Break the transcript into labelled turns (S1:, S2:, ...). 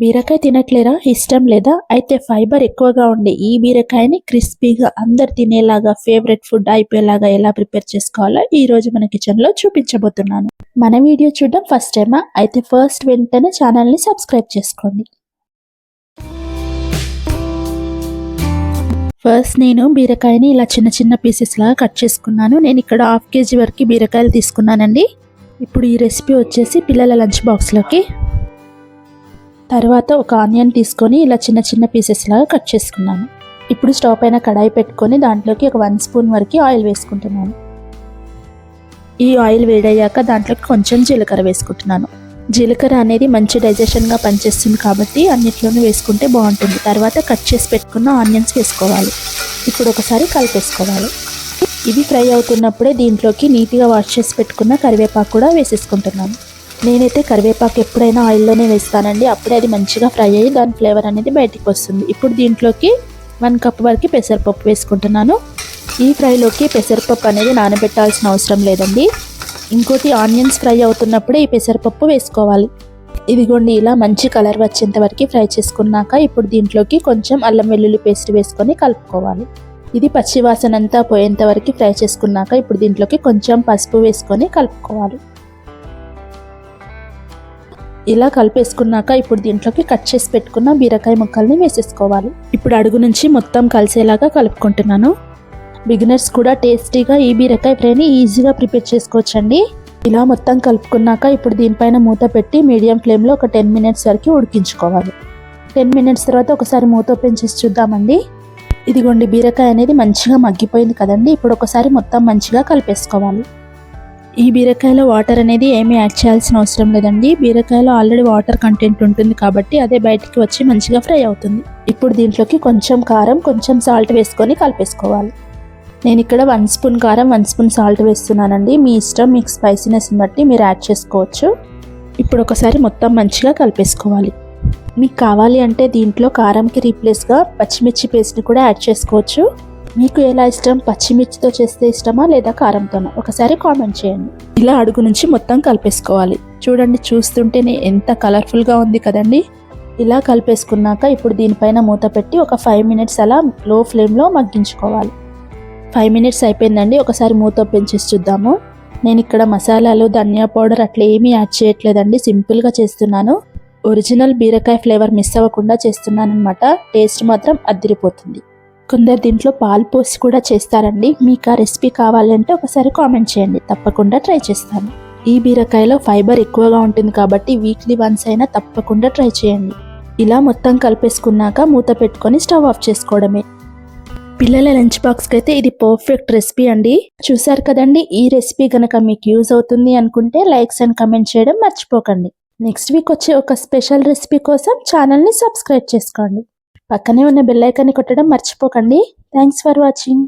S1: బీరకాయ తినట్లేరా? ఇష్టం లేదా? అయితే ఫైబర్ ఎక్కువగా ఉండే ఈ బీరకాయని క్రిస్పీగా అందరు తినేలాగా ఫేవరెట్ ఫుడ్ అయిపోయేలాగా ఎలా ప్రిపేర్ చేసుకోవాలో ఈ రోజు మన కిచెన్లో చూపించబోతున్నాను. మన వీడియో చూడడం ఫస్ట్ టైమా? అయితే ఫస్ట్ వెంటనే ఛానల్ని సబ్స్క్రైబ్ చేసుకోండి. ఫస్ట్ నేను బీరకాయని ఇలా చిన్న చిన్న పీసెస్ లాగా కట్ చేసుకున్నాను. నేను ఇక్కడ హాఫ్ కేజీ వరకు బీరకాయలు తీసుకున్నానండి. ఇప్పుడు ఈ రెసిపీ వచ్చేసి పిల్లల లంచ్ బాక్స్లోకి. తర్వాత ఒక ఆనియన్ తీసుకొని ఇలా చిన్న చిన్న పీసెస్ లాగా కట్ చేసుకున్నాను. ఇప్పుడు స్టవ్ పైన కడాయి పెట్టుకొని దాంట్లోకి ఒక వన్ స్పూన్ వరకు ఆయిల్ వేసుకుంటున్నాను. ఈ ఆయిల్ వేడయ్యాక దాంట్లోకి కొంచెం జీలకర్ర వేసుకుంటున్నాను. జీలకర్ర అనేది మంచి డైజెషన్గా పనిచేస్తుంది కాబట్టి అన్నిట్లోనూ వేసుకుంటే బాగుంటుంది. తర్వాత కట్ చేసి పెట్టుకున్న ఆనియన్స్ వేసుకోవాలి. ఇప్పుడు ఒకసారి కలిపేసుకోవాలి. ఇవి ఫ్రై అవుతున్నప్పుడే దీంట్లోకి నీట్గా వాష్ చేసి పెట్టుకున్న కరివేపాకు కూడా వేసేసుకుంటున్నాను. నేనైతే కరివేపాకు ఎప్పుడైనా ఆయిల్లోనే వేస్తానండి. అప్పుడే అది మంచిగా ఫ్రై అయ్యి దాని ఫ్లేవర్ అనేది బయటికి వస్తుంది. ఇప్పుడు దీంట్లోకి వన్ కప్ వరకు పెసరపప్పు వేసుకుంటున్నాను. ఈ ఫ్రైలోకి పెసరపప్పు అనేది నానబెట్టాల్సిన అవసరం లేదండి. ఇంకోటి ఆనియన్స్ ఫ్రై అవుతున్నప్పుడే ఈ పెసరపప్పు వేసుకోవాలి. ఇదిగోండి ఇలా మంచి కలర్ వచ్చేంత వరకు ఫ్రై చేసుకున్నాక ఇప్పుడు దీంట్లోకి కొంచెం అల్లం వెల్లుల్లి పేస్ట్ వేసుకొని కలుపుకోవాలి. ఇది పచ్చివాసనంతా అంతా పోయేంత వరకు ఫ్రై చేసుకున్నాక ఇప్పుడు దీంట్లోకి కొంచెం పసుపు వేసుకొని కలుపుకోవాలి. ఇలా కలిపేసుకున్నాక ఇప్పుడు దీంట్లోకి కట్ చేసి పెట్టుకున్న బీరకాయ ముక్కల్ని వేసేసుకోవాలి. ఇప్పుడు అడుగు నుంచి మొత్తం కలిసేలాగా కలుపుకుంటున్నాను. బిగినర్స్ కూడా టేస్టీగా ఈ బీరకాయ ఫ్రైని ఈజీగా ప్రిపేర్ చేసుకోవచ్చండి. ఇలా మొత్తం కలుపుకున్నాక ఇప్పుడు దీనిపైన మూత పెట్టి మీడియం ఫ్లేమ్లో ఒక టెన్ మినిట్స్ వరకు ఉడికించుకోవాలి. టెన్ మినిట్స్ తర్వాత ఒకసారి మూత ఓపెన్ చేసి చూద్దామండి. ఇదిగోండి బీరకాయ అనేది మంచిగా మగ్గిపోయింది కదండి. ఇప్పుడు ఒకసారి మొత్తం మంచిగా కలిపేసుకోవాలి. ఈ బీరకాయలో వాటర్ అనేది ఏమీ యాడ్ చేయాల్సిన అవసరం లేదండి. బీరకాయలో ఆల్రెడీ వాటర్ కంటెంట్ ఉంటుంది కాబట్టి అదే బయటికి వచ్చి మంచిగా ఫ్రై అవుతుంది. ఇప్పుడు దీంట్లోకి కొంచెం కారం కొంచెం సాల్ట్ వేసుకొని కలిపేసుకోవాలి. నేను ఇక్కడ వన్ స్పూన్ కారం వన్ స్పూన్ సాల్ట్ వేస్తున్నానండి. మీ ఇష్టం మీకు స్పైసీనెస్ని బట్టి మీరు యాడ్ చేసుకోవచ్చు. ఇప్పుడు ఒకసారి మొత్తం మంచిగా కలిపేసుకోవాలి. మీకు కావాలి అంటే దీంట్లో కారంకి రీప్లేస్గా పచ్చిమిర్చి పేస్ట్ని కూడా యాడ్ చేసుకోవచ్చు. మీకు ఎలా ఇష్టం? పచ్చిమిర్చితో చేస్తే ఇష్టమా లేదా కారంతోనా? ఒకసారి కామెంట్ చేయండి. ఇలా అడుగు నుంచి మొత్తం కలిపేసుకోవాలి. చూడండి చూస్తుంటేనే ఎంత కలర్ఫుల్గా ఉంది కదండి. ఇలా కలిపేసుకున్నాక ఇప్పుడు దీనిపైన మూత పెట్టి ఒక ఫైవ్ మినిట్స్ అలా లో ఫ్లేమ్లో మగ్గించుకోవాలి. ఫైవ్ మినిట్స్ అయిపోయిందండి. ఒకసారి మూత పెంచేసి చూద్దాము. నేను ఇక్కడ మసాలాలు ధనియా పౌడర్ అట్లా ఏమీ యాడ్ చేయట్లేదండి. సింపుల్గా చేస్తున్నాను. ఒరిజినల్ బీరకాయ ఫ్లేవర్ మిస్ అవ్వకుండా చేస్తున్నాను అనమాట టేస్ట్ మాత్రం అద్దిరిపోతుంది కొందరు దీంట్లో పాలు పోసి కూడా చేస్తారండి. మీకు ఆ రెసిపీ కావాలంటే ఒకసారి కామెంట్ చేయండి. తప్పకుండా ట్రై చేస్తాను. ఈ బీరకాయలో ఫైబర్ ఎక్కువగా ఉంటుంది కాబట్టి వీక్లీ వన్స్ అయినా తప్పకుండా ట్రై చేయండి. ఇలా మొత్తం కలిపేసుకున్నాక మూత పెట్టుకొని స్టవ్ ఆఫ్ చేసుకోవడమే. పిల్లల లంచ్ బాక్స్కి అయితే ఇది పర్ఫెక్ట్ రెసిపీ అండి. చూసారు కదండి ఈ రెసిపీ కనుక మీకు యూజ్ అవుతుంది అనుకుంటే లైక్స్ అండ్ కమెంట్ చేయడం మర్చిపోకండి. నెక్స్ట్ వీక్ వచ్చే ఒక స్పెషల్ రెసిపీ కోసం ఛానల్ని సబ్స్క్రైబ్ చేసుకోండి. పక్కనే ఉన్న బెల్ ఐకాన్ని కొట్టడం మర్చిపోకండి. Thanks for watching